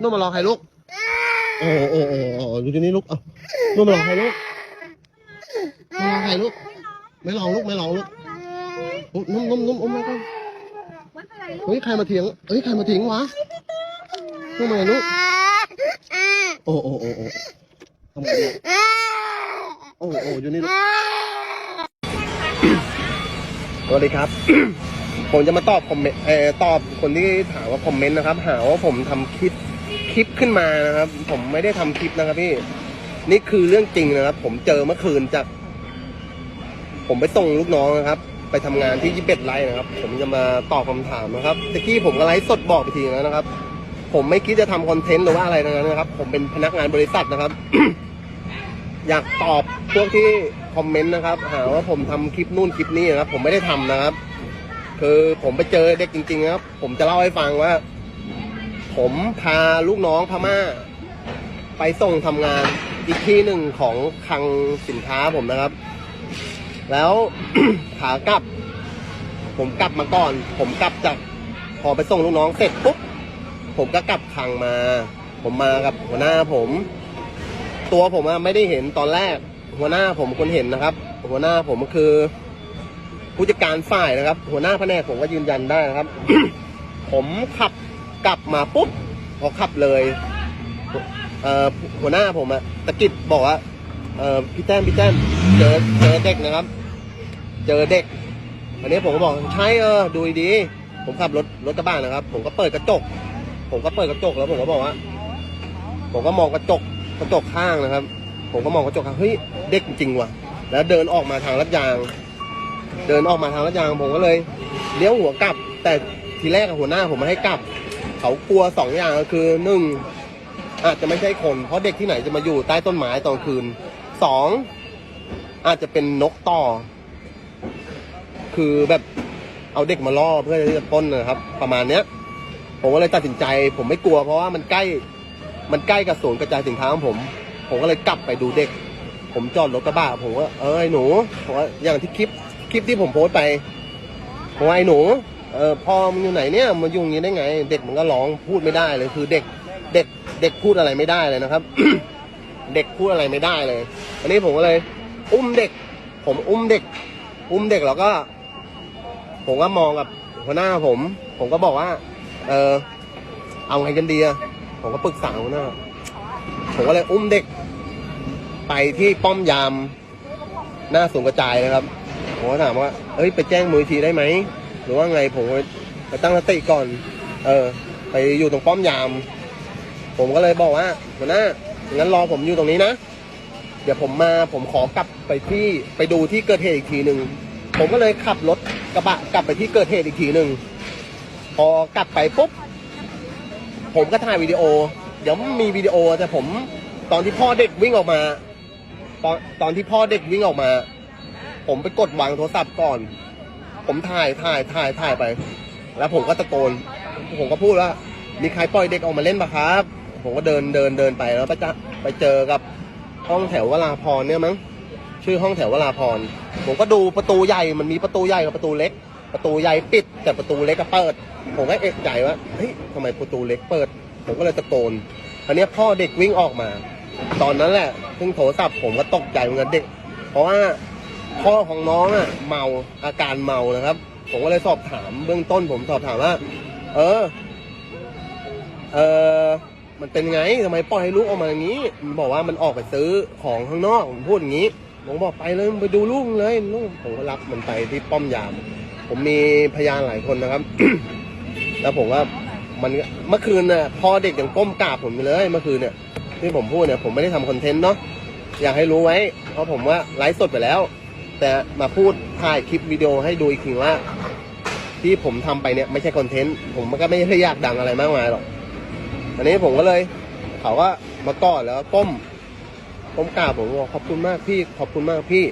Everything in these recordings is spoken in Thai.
นุ่มมารอใครลูกโอ้โหโอ้โหโอ้โหอยู่ที่นี่ลูกเอ้านุ่มมารอใครลูกมารอใครลูก ไม่ลองลูกไม่ลองลูกอุ๊ยนุ่มนุ่มนุ่มอุ้มมาก่อนวัดอะไรลูกเฮ้ยใครมาเถียงเฮ้ยใครมาเถียงวะนุ่มมาลูกโอ้โอ้โอ้โอ้ทำไงดีโอ้โอ้อยู่นี่ลูกสวัสดีครับผมจะมาตอบคอมเมนต์เอ่อตอบคนที่ถามว่าคอมเมนต์นะครับ หาว่าผมทำคลิปค ลิปขึ้นมานะครับ ผมไม่ได้ทำคลิปนะครับพี่ นี่คือเรื่องจริงนะครับ ผมเจอเมื่อคืนจาก ผมไปส่งลูกน้องนะครับ ไปทำงานที่ยี่สิบเอ็ดไร่นะครับ ผมจะมาตอบคำถามนะครับตะกี้ผมก็ไลฟ์สดบอกไปทีแล้วนะครับ ผมไม่คิดจะทำคอนเทนต์หรือว่าอะไรทั้งนั้นนะครับ ผมเป็นพนักงานบริษัทนะครับ อยากตอบพวกที่คอมเมนต์นะครับ หาว่าผมทำคลิปนู่นคลิปนี้นะครับ ผมไม่ได้ทำนะครับ คือผมไปเจอเด็กจริงๆนะครับ ผมจะเล่าให้ฟังว่า ผมพาลูกน้องพม่า ไปส่งทำงานอีกที่หนึ่งของคลังสินค้าผมนะครับ แล้วขากลับ ผมกลับมาก่อน ผมกลับจากพอไปส่งลูกน้องเสร็จปุ๊บผมก็กลับคลังมา ผมมากับหัวหน้าผม ตัวผมไม่ได้เห็นตอนแรก หัวหน้าผมคนเห็นนะครับ หัวหน้าผมก็คือ ผู้จัดการฝ่ายนะครับ หัวหน้าแผนกผมก็ยืนยันได้นะครับ ผมขับ กลับมาปุ๊บพอขับเลยเอ่อหัวหน้าผมอะตะกิดบอกว่าเอ่อพี่แต้มพี่แต้มเจอเจอเด็กนะครับ เจอเด็กอันนี้ผมก็บอกใช่เออดูดีผมขับรถรถกระบะนะครับ ผมก็เปิดกระจก ผมก็เปิดกระจกแล้วผมก็บอกว่า ผมก็มองกระจกกระจกข้างนะครับ ผมก็มองกระจกข้างเฮ้ยเด็กจริงว่ะ แล้วเดินออกมาทางลัดยาง เดินออกมาทางลัดยาง ผมก็เลยเลี้ยวหัวกลับ แต่ทีแรกหัวหน้าผมม่ให้กลับ เขากลัวสองอย่างก็คือหนึ่งอาจจะไม่ใช่คน เพราะเด็กที่ไหนจะมาอยู่ใต้ต้นไม้ตอนคืนสองอาจจะเป็นนกต่อ คือแบบเอาเด็กมาล่อเพื่อที่จะปล้นนะครับ ประมาณเนี้ย ผมก็เลยตัดสินใจ ผมไม่กลัวเพราะว่ามันใกล้ มันใกล้กับศูนย์กระจายสินค้าของผม ผมก็เลยกลับไปดูเด็ก ผมจอดรถกระบะผมว่าเอ้ยหนูผมว่าอย่างที่คลิปคลิปที่ผมโพสต์ไปผมว่าไอ้หนู เออพ่อมันอยู่ไหนเนี่ยมันยู่อย่างนี้ได้ไง เด็กมันก็ร้องพูดไม่ได้เลย คือเด็กเด็กเด็กพูดอะไรไม่ได้เลยนะครับ เด็กพูดอะไรไม่ได้เลย อันนี้ผมก็เลย อุ้มเด็ก ผมอุ้มเด็ก อุ้มเด็กแล้วก็ ผมก็มองกับหัวหน้าผม ผมก็บอกว่า เออเอาไงกันดีอะผมก็ปรึกษาหัวหน้าผมก็เลยอุ้มเด็ก ไปที่ป้อมยาม หน้าศูนย์กระจายนะครับผมก็ถามว่าเอ้ยไปแจ้งมูลทีได้ไหม รือว่าไงผมไปตั้งสติก่อน เออ ไปอยู่ตรงป้อมยาม ผมก็เลยบอกว่าหัวหน้างั้นรอผมอยู่ตรงนี้นะเดี๋ยวผมมาผมขอกลับไปที่ไปดูที่เกิดเหตุอีกทีหนึ่งผมก็เลยขับรถกระบะกลับไปที่เกิดเหตุอีกทีหนึ่งพอกลับไปปุ๊บผมก็ถ่ายวิดีโอ เดี๋ยวมีวิดีโอแต่ผมตอนที่พ่อเด็กวิ่งออกมา ตอนตอนที่พ่อเด็กวิ่งออกมา ผมไปกดวางโทรศัพท์ก่อน ผมถ่ายถ่ายถ่ายถ่ายไป แล้วผมก็ตะโกน ผมก็พูดว่า มีใครปล่อยเด็กออกมาเล่นปะครับ ผมก็เดินเดินเดินไปแล้วไปจะไปเจอกับห้องแถววราพรเนี่ยมั้งชื่อห้องแถววราพรผมก็ดูประตูใหญ่มันมีประตูใหญ่กับประตูเล็ก ประตูใหญ่ปิดแต่ประตูเล็กก็เปิด ผมก็เอกใจว่าเฮ้ยทำไมประตูเล็กเปิด ผมก็เลยตะโกนคราวเนี้พ่อเด็กวิ่งออกมา ตอนนั้นแหละซึ่งโทรศัพท์ผมก็ตกใจเหมือนกันเด็ก เพราะว่า พ่อของน้องอะเมาอาการเมานะครับ ผมก็เลยสอบถามเบื้องต้น ผมสอบถามว่า เออ เออมันเป็นไงทำไมปล่อยให้ลูกออกมาอย่างนี้มันบอกว่ามันออกไปซื้อของข้างนอกผมพูดอย่างนี้ ผมบอกไปเลยไปดูลูกเลยลูกผมก็รับมันไปที่ป้อมยาม ผมมีพยานหลายคนนะครับ แล้วผมว่ามันเมื่อคืนน่ะพอเด็กยังก้มกราบผมอยู่เลยเมื่อคืนเนี่ยที่ผมพูดเนี่ยผมไม่ได้ทำคอนเทนต์เนาะอยากให้รู้ไว้ เพราะผมว่าไลฟ์สดไปแล้ว แต่มาพูดถ่ายคลิปวิดีโอให้ดูอีกทีว่า ที่ผมทำไปเนี่ยไม่ใช่คอนเทนต์ผมก็ไม่ได้อยากดังอะไรมากมายหรอกอันนี้ผมก็เลยเขาก็มากอดแล้วก้มก้มกราบผมบอกขอบคุณมากพี่ขอบคุณมากพี่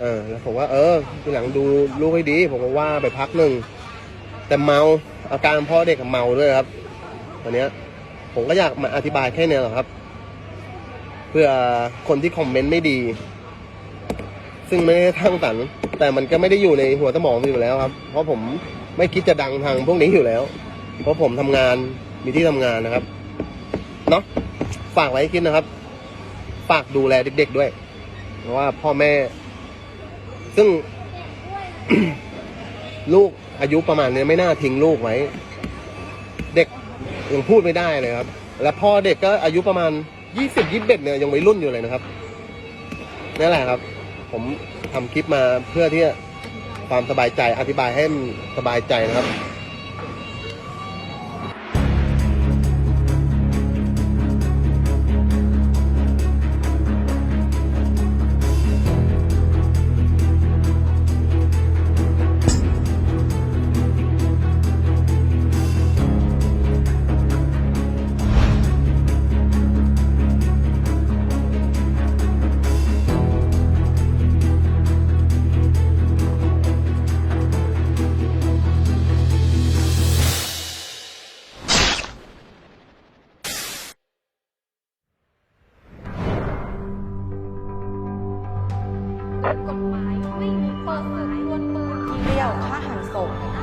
เออ แล้วผมว่าเออทีหลังดูลูกให้ดี ผมก็ว่าไปพักหนึ่งแต่เมาอาการพ่อเด็กเมาด้วยครับวันเนี้ยผมก็อยากมาอธิบายแค่นี้แหละครับ เพื่อคนที่คอมเมนต์ไม่ดี ซึ่งไม่ได้ทั้งสรรค์แต่มันก็ไม่ได้อยู่ในหัวสมองอยู่แล้วครับ เพราะผมไม่คิดจะดังทางพวกนี้อยู่แล้ว เพราะผมทำงานมีที่ทำงานนะครับเนาะฝากไว้คิดนะครับ ฝากดูแลเด็ก ๆด้วยเพราะว่าพ่อแม่ ซึ่ง ลูกอายุประมาณนี้ไม่น่าทิ้งลูกไว้ เด็กยังพูดไม่ได้เลยครับ และพ่อเด็กก็อายุประมาณยี่สิบยี่สิบเอ็ดเนี่ยยังวัยรุ่นอยู่เลยนะครับนั่นแหละครับ ผมทำคลิปมาเพื่อที่จะความสบายใจอธิบายให้มันสบายใจนะครับ ก